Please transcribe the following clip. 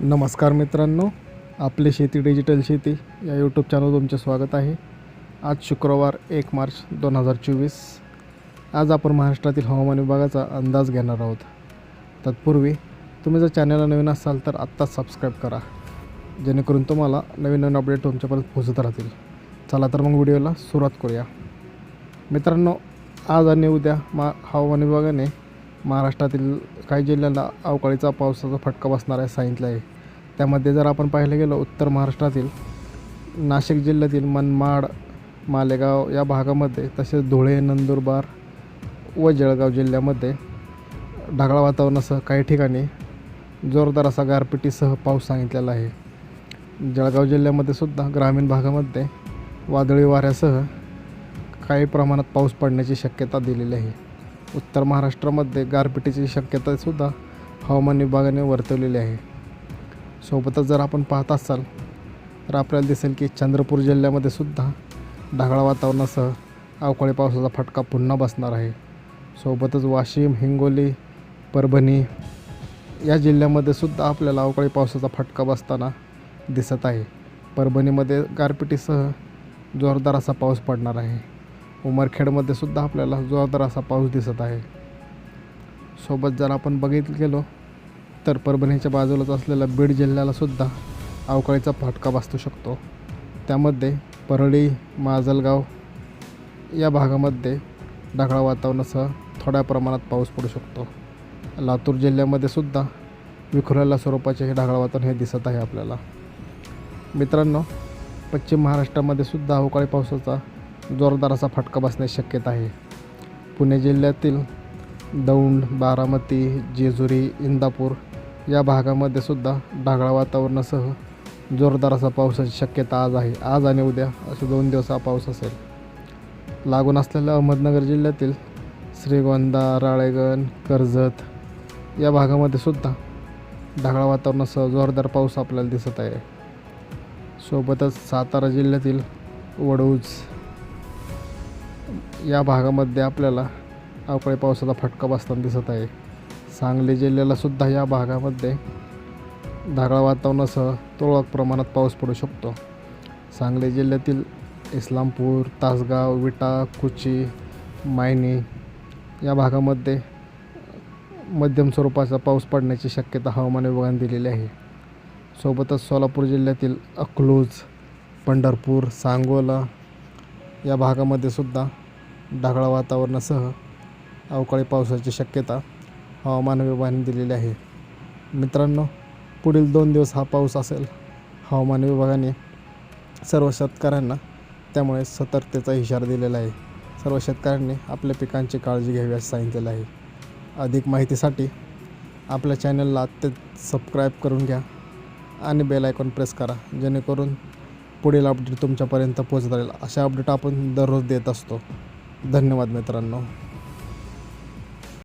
नमस्कार मित्रांनो आपली शेती डिजिटल शेती या यूट्यूब चॅनल तुमचे स्वागत आहे. आज शुक्रवार एक मार्च दोन हजार चोवीस. आज आपण महाराष्ट्रातील हवामान विभागाचा अंदाज घेणार आहोत. तत्पूर्वी तुम्ही जर चॅनलला नवीन असाल तर आत्ताच सबस्क्राईब करा. जेणेकरून तुम्हाला नवीन नवीन अपडेट तुमच्यापर्यंत पोहोचत राहतील. चला तर मग व्हिडिओला सुरुवात करूया. मित्रांनो आज आणि उद्या मा हवामान विभागाने महाराष्ट्रातील काही जिल्ह्यांना अवकाळीचा पावसाचा फटका बसणार आहे सांगितलं आहे. त्यामध्ये जर आपण पाहायला गेलो उत्तर महाराष्ट्रातील नाशिक जिल्ह्यातील मनमाड मालेगाव या भागामध्ये तसेच धुळे नंदुरबार व जळगाव जिल्ह्यामध्ये ढगाळ वातावरणासह काही ठिकाणी जोरदार असा गारपिटीसह पाऊस सांगितलेला आहे. जळगाव जिल्ह्यामध्ये सुद्धा ग्रामीण भागामध्ये वादळी वाऱ्यासह काही प्रमाणात पाऊस पडण्याची शक्यता दिलेली आहे. उत्तर महाराष्ट्रामध्ये गारपिटीची शक्यतासुद्धा हवामान विभागाने वर्तवलेली आहे. सोबतच जर आपण पाहत असाल तर आपल्याला दिसेल की चंद्रपूर जिल्ह्यामध्ये सुद्धा ढगाळ वातावरणासह अवकाळी पावसाचा फटका पुन्हा बसणार आहे. सोबतच वाशिम हिंगोली परभणी या जिल्ह्यामध्ये सुद्धा आपल्याला अवकाळी पावसाचा फटका बसताना दिसत आहे. परभणीमध्ये गारपिटीसह जोरदार असा पाऊस पडणार आहे. उमरखेडमध्ये सुद्धा आपल्याला जोरदार असा पाऊस दिसत आहे. सोबत जर आपण बघितलं गेलो तर परभणीच्या बाजूलाच असलेल्या बीड जिल्ह्याला सुद्धा अवकाळीचा फटका बसू शकतो. त्यामध्ये परळी माजलगाव या भागामध्ये ढगाळ वातावरणासह थोड्या प्रमाणात पाऊस पडू शकतो. लातूर जिल्ह्यामध्ये सुद्धा विखुरलेल्या स्वरूपाचे हे ढगाळ वातावरण हे दिसत आहे आपल्याला. मित्रांनो पश्चिम महाराष्ट्रामध्ये सुद्धा अवकाळी पावसाचा जोरदार असा फटका बसण्याची शक्यता आहे. पुणे जिल्ह्यातील दौंड बारामती जेजुरी इंदापूर या भागामध्ये सुद्धा ढगाळ वातावरणासह जोरदार असा पावसाची शक्यता आज आहे. आज आणि उद्या असे दोन दिवस हा पाऊस असेल. लागून असलेल्या अहमदनगर जिल्ह्यातील श्रीगोंदा राळेगण कर्जत या भागामध्ये सुद्धा ढगाळ वातावरणासह जोरदार पाऊस आपल्याला दिसत आहे. सोबतच सातारा जिल्ह्यातील वडूज या भागामध्ये आपल्याला अवकाळी पावसाचा फटका बसताना दिसत आहे. सांगली जिल्ह्याला सुद्धा या भागामध्ये ढगाळ वातावरणासह तुरळक प्रमाणात पाऊस पडू शकतो. सांगली जिल्ह्यातील इस्लामपूर तासगाव विटा कुची मायनी या भागामध्ये मध्यम स्वरूपाचा पाऊस पडण्याची शक्यता हवामान विभागाने दिलेली आहे. सोबतच सोलापूर जिल्ह्यातील अकलूज पंढरपूर सांगोला या भागामध्ये सुद्धा ढगाळ वातावरणासह अवकाळी पावसाची शक्यता हवामान विभागाने दिलेली आहे. मित्रांनो पुढील दोन दिवस हा पाऊस असेल हवामान विभागाने सर्व शेतकऱ्यांना त्यामुळे सतर्कतेचा इशारा दिलेला आहे. सर्व शेतकऱ्यांनी आपल्या पिकांची काळजी घ्यावी असं सांगितलेलं आहे. अधिक माहितीसाठी आपल्या चॅनलला अत्यंत सबस्क्राईब करून घ्या आणि बेल आयकॉन प्रेस करा जेणेकरून पुढील अपडेट तुमच्यापर्यंत पोहोचता राहील अशा अपडेट आपण दररोज देत असतो. धन्यवाद मित्रांनो.